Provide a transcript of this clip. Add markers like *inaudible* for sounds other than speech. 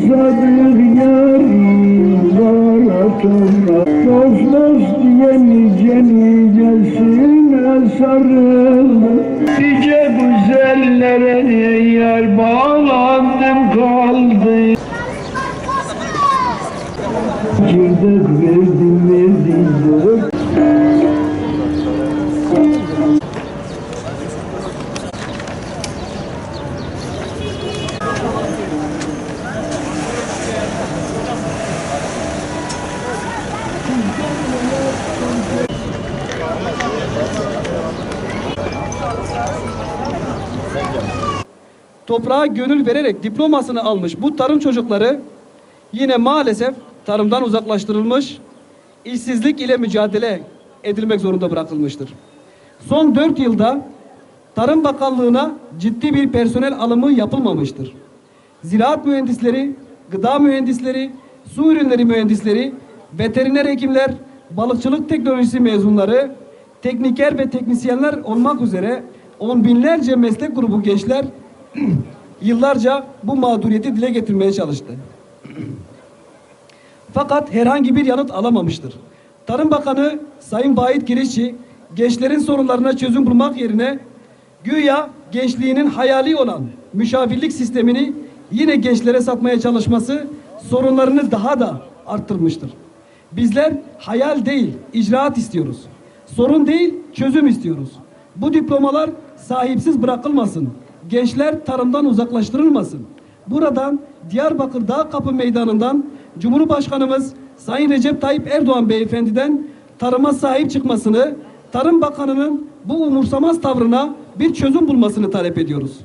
sadık yarlar atına Dost dost diye nice nicesine sarıldı Nice güzellere yar bağlandım kaldı Girdik verdim verdim dört toprağa gönül vererek diplomasını almış bu tarım çocukları yine maalesef tarımdan uzaklaştırılmış, işsizlik ile mücadele edilmek zorunda bırakılmıştır. Son 4 yılda Tarım Bakanlığı'na ciddi bir personel alımı yapılmamıştır. Ziraat mühendisleri, gıda mühendisleri, su ürünleri mühendisleri, veteriner hekimler, balıkçılık teknolojisi mezunları, tekniker ve teknisyenler olmak üzere on binlerce meslek grubu gençler *clears throat* yıllarca bu mağduriyeti dile getirmeye çalıştı. *clears throat* Fakat herhangi bir yanıt alamamıştır. Tarım Bakanı Sayın Vahit Kirişçi gençlerin sorunlarına çözüm bulmak yerine güya gençliğinin hayali olan müşavirlik sistemini yine gençlere satmaya çalışması sorunlarını daha da arttırmıştır. Bizler hayal değil, icraat istiyoruz. Sorun değil, çözüm istiyoruz. Bu diplomalar sahipsiz bırakılmasın. Gençler tarımdan uzaklaştırılmasın. Buradan Diyarbakır Dağ Kapı Meydanı'ndan Cumhurbaşkanımız Sayın Recep Tayyip Erdoğan Beyefendi'den tarıma sahip çıkmasını, Tarım Bakanı'nın bu umursamaz tavrına bir çözüm bulmasını talep ediyoruz.